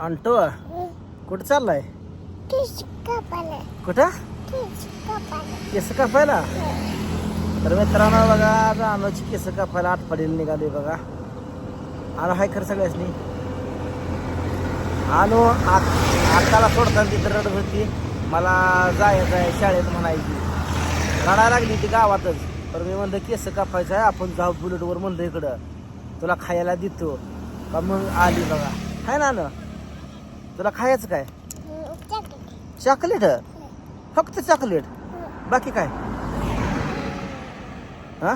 आणतो कुठं चाललाय? कुठं? केस कापायला? तर मित्रांनो बघा आज अनोची केस कापायला आठवडीला निघाली बघा. आलो हाय खरं सगळ्यासनी. आलो आताला सोडताना तिथं रडत होती. मला जायचं आहे शाळेत म्हणायची. रडायला लागली ती गावातच. तर मी म्हणलं केस कापायचं आहे आपण जाऊ बुलेटवर म्हणलं इकडं. तुला खायला देतो. का मग आली बघा. हाय ना अनु? तुला खायचं काय? चॉकलेट. फक्त चॉकलेट. बाकी काय? हा?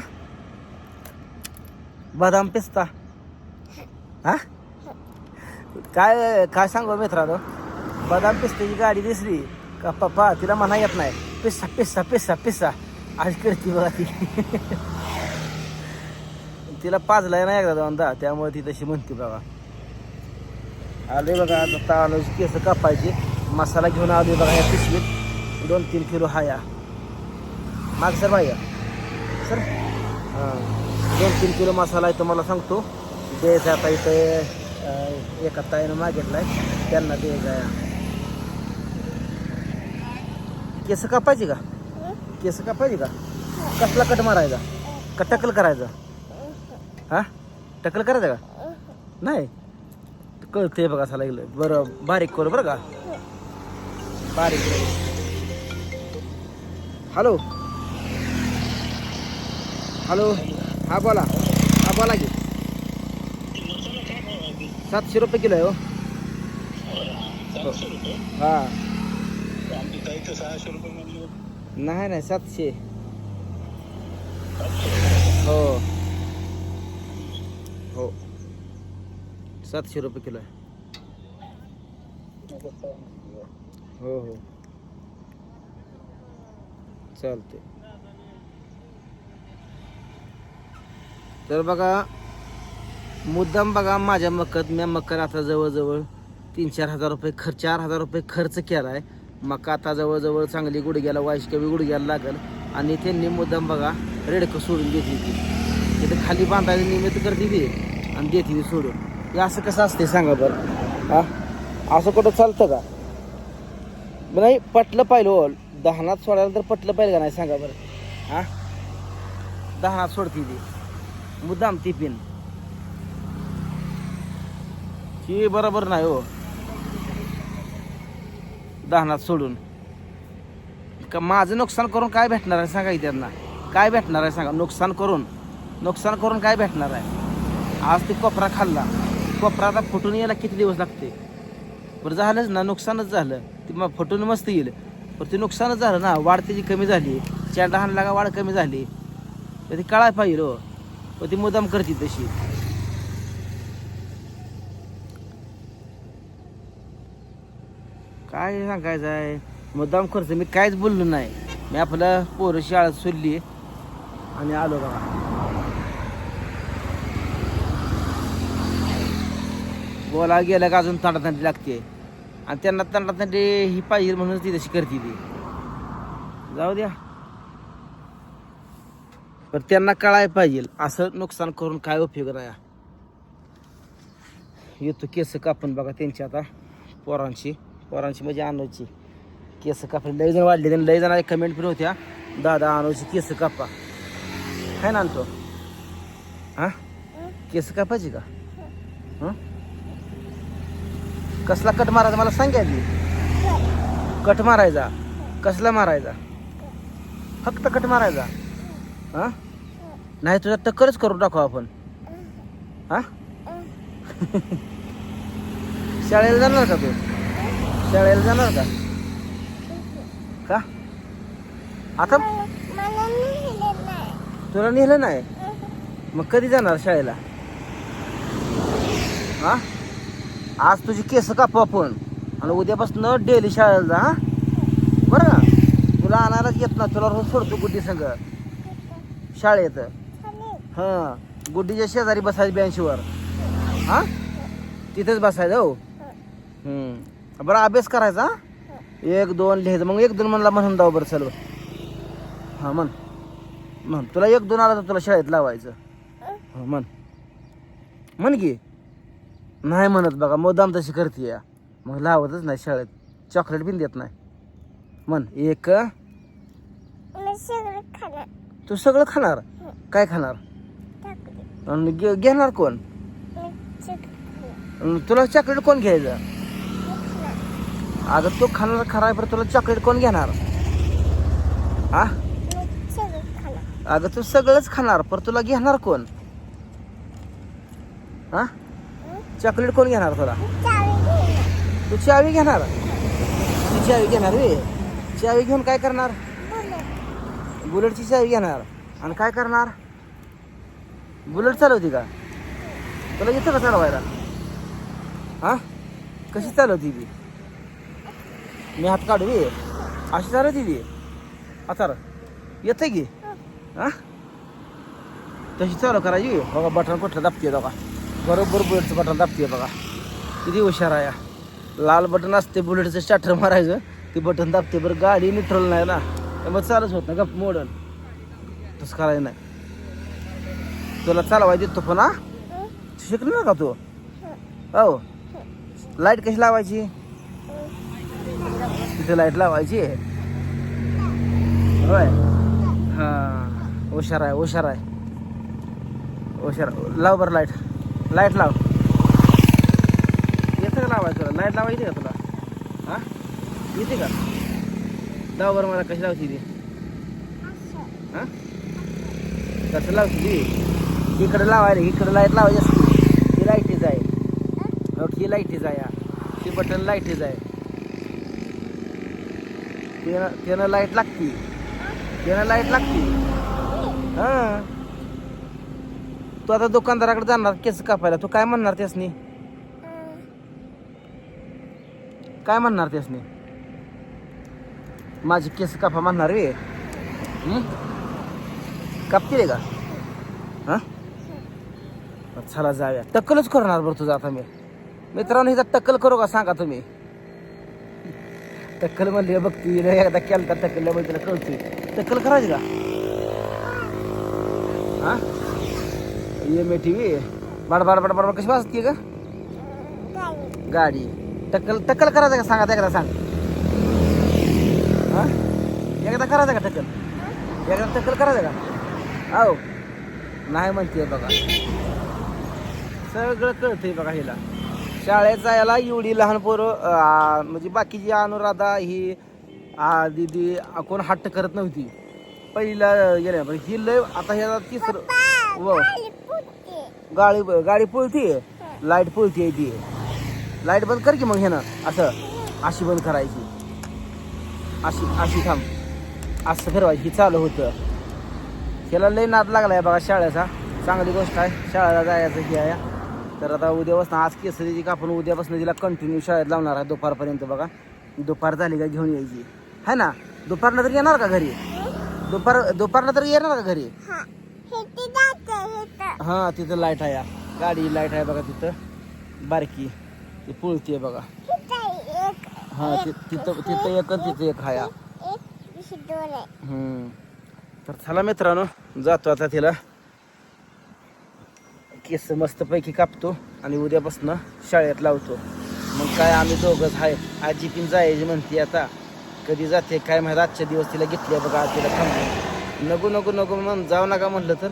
बदाम पिस्ता. हा? काय काय सांगू मित्रांनो? बदाम पिस्त्याची गाडी दिसली. का पप्पा तिला म्हणा येत नाही. पिस्सा पिस्सा पिस्सा पिस्सा आज करते बघा ती. तिला पाजलाय ना एकदा दोनदा. त्यामुळे ती तशी म्हणते बघा. आले बघा आता तांदूळची केस कापायचे. मसाला घेऊन आले बघा या पिशवीत. दोन तीन किलो हाया माग सर बाया सर? हां. दोन तीन किलो मसाला आहे तुम्हाला सांगतो. द्यायचा आता इथं एका ताईनं आहे त्यांना द्यायचा केस कापायचे का? केस कापायचे का? कसला कट मारायचा? का टकल करायचा? हा? टकल करायचा का? नाही? कळते बघा असं लागलं. बरं बारीक करू बरं का? बारीक. हॅलो? हॅलो? हा बोला. हा बोला की. सातशे रुपये किलो आहे हो. हा. नाही नाही सातशे. हो. हो. सातशे रुपये किलो आहे. हो हो. चालते तर बघा मुद्दाम बघा माझ्या मक्कत मी मकर आता जवळजवळ तीन चार हजार रुपये खर्च चार हजार रुपये खर्च केला आहे मका आता जवळजवळ चांगली गुडघ्याला वाईस गुडघ्याला लागल. आणि त्यांनी मुद्दाम बघा रेडकं सोडून देत होती तिथे खाली बांधायला निमित्त करते ती आणि देत होती सोडून. हे असं कसं असते सांगा बरं. हा? असं कुठं चालतं का? नाही पटलं पाहिलं हो. दहानात सोडायला तर पटलं पाहिलं का नाही सांगा बरं. हा? दहानात सोडती ती. मुद्दाम ती पिन. ती बरोबर नाही हो. दहानात सोडून. का माझं नुकसान करून काय भेटणार आहे सांगा त्यांना काय भेटणार आहे सांगा? नुकसान करून. नुकसान करून काय भेटणार आहे? आज ते कोपरा खाल्ला. कोपरा आता फुटून यायला किती दिवस लागते? बरं झालंच ना नुकसानच झालं. ती मग फुटून मस्त येईल. पण ते नुकसानच झालं ना वाढ त्याची कमी झाली. चेंडा हाणला लागा वाढ कमी झाली. तर ती कळायला पाहिजे हो. पण ती मुदाम करते तशी. काय सांगायचं आहे मुद्दाम खर्च मी काहीच बोललो नाही. मी आपलं पोरं शाळा सोडली. आणि आलो बघा. बोला गेलं का अजून तंडातंडी लागते. आणि त्यांना तंडातंडी ही पाहिजे म्हणूनच ती तशी करते ती. जाऊ द्या. पण त्यांना कळायला पाहिजे असं नुकसान करून काय उपयोग नाही येतो केस कापून बघा त्यांची आता पोरांची. पोरांची म्हणजे आणायची केस कापून लई जण वाढले त्यांनी लई जण कमेंट पण होत्या. दादा आणायची केस कापा. काय ना आणतो हां? केस कापायची का? हं? कसला कट मारायचा मला सांगायची कट मारायचा. कसला मारायचा? फक्त कट मारायचा. हा? नाही तुझा तक्करच करून टाकू आपण. हा? शाळेला जाणार का तू? शाळेला जाणार का? का? आता? तुला नेलं नाही? मग कधी जाणार शाळेला? हा? आज तुझी केस कापू आपण. आणि उद्यापासून डेली शाळेला जा हा? बरं का? तुला आणायलाच येत ना तुला रोज सोडतो गुड्डी संग. शाळेत. हां. गुड्डीच्या शेजारी बसायचं ब्यांशीवर हां? तिथेच बसायचं हो? बरं अभ्यास करायचा एक दोन लिहायचं. मग एक दोन म्हणला म्हणून जाऊ बरं चल. हां म्हण. म्हण. तुला एक दोन आला तर तुला शाळेत लावायचं. हां म्हण. म्हण की. नाही म्हणत बघा मुद्दाम तशी करते या. मग लावतच नाही शाळेत. चॉकलेट बिन देत नाही. म्हण एक. तू सगळं खाणार? काय खाणार? आणि घे- घेणार कोण? आणि तुला चॉकलेट कोण घ्यायचं? अगं तू खाणार खरा पर तुला चॉकलेट कोण घेणार? हा खाणार. अगं तू सगळंच खाणार पर तुला घेणार कोण? हा चॉकलेट कोण घेणार तुला? तू चावी घेणार? ती चावी घेणार वे. चावी घेऊन काय करणार? बुलेटची चावी घेणार. आणि काय करणार? बुलेट चालवती का? तुला येतं का चालवायला हा? कशी चालवती ती? मी हात काढू अशी चालवती ती? आता येतं की? हा? तशी चालू करायची. बघा बटन कुठलं दाबते बघा. बरोबर बुलेटचं बटन दाबते बघा. किती हुशार आहे लाल बटन असते बुलेटचं स्टार्टर मारायचं ते बटन दाबते बरं. गाडी न्यूट्रल नाही ना. त्यामुळे चालूच होत ना गप मॉडल तसं करायचं नाही. तुला चालवाय देतो पण हा? शिकलं ना का तू? हो. लाइट कशी लावायची? तिथे लाइट लावायची? होय. हा. हुशार आहे हुशार आहे. हुशार. लाव बरं लाइट. लाइट लाव. येतं का लावायचं? तुला लाइट लावायची का तुला? हां? येते का? लाव बरं मला कशी लावती ती? हां? कसं लावती ती? इकडे लावायला इकडे लाइट लावायची असते. ही लाईटीच आहे. ही लाईटीच आहे. हा. ही बटन लाईटीच आहे. त्यानं त्यानं लाइट लागती. त्यानं लाइट लागती. हां? तू आता दुकानदाराकडे जाणार केस कापायला. तू काय म्हणणार त्यासनी? काय म्हणणार त्यासनी? माझी केस कापा म्हणणार रे. कापतील का? हा? चला जाऊया. टक्कलच करणार बरं तुझं आता मी. मित्रांनो हिचा टक्कल करू का सांगा तुम्ही? टक्कल म्हणली बघती एकदा केलं तर टक्कल म्हणजे तिला कळते टक्कल करायची का? हा? ये ए टी व्ही बड बड बड बड कशी वाजते का गाडी. टक्कल टक्कल करायचं का? सांगा एकदा सांग. हां? एकदा करायचं का टक्कल? एकदा टक्कल करायचं का? हो नाही म्हणते बघा. सगळं कळतंय बघा हिला. शाळेत जायला एवढी लहान पोरं म्हणजे बाकीची अनुराधा ही आ, कोण हट्ट करत नव्हती. पहिला गेल्या पण ही लय आता ह्याला तिसरं व। गाडी गाडी पळतीये लाइट पळतीये ती लाइट बंद कर की मग हे ना। असं अशी बंद करायची अशी अशी थांब असं फिरवायची ही चालू होतं। त्याला लय नाद लागलाय बघा शाळेचा चांगली गोष्ट आहे शाळेला जायचं ही आहे तर आता उद्यापासून आज केसरीची का आपण उद्यापासून तिला कंटिन्यू शाळेत लावणार आहे दुपारपर्यंत बघा। दुपार झाली का घेऊन यायची। है ना? दुपारला तर येणार का घरी? दुपार दुपारला तर येणार का घरी? हां तिथं लाइट आहे. गाडी लाइट आहे बघा तिथं. बारकी. ती पुळती बघा. हां तिथं तिथं एक तिथं एक हाया. तर चला मित्रांनो जातो आता तिला. केस मस्तपैकी कापतो आणि उद्यापासून शाळेत लावतो. मग काय आम्ही दोघंच आहे आजी पण जायची म्हणते आता. कधी जाते काय माहिती? आजच्या दिवस तिला घेतली बघा आजीला थांबून. नको नको नको म्हण जाऊ नका म्हणलं तर.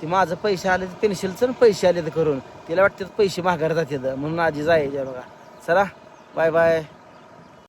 ते माझं पैसे आले तर पेन्सिलचं पैसे आले तर करून. तिला वाटतं पैसे माघार जाते म्हणून आजी जायचे बघा चला बाय बाय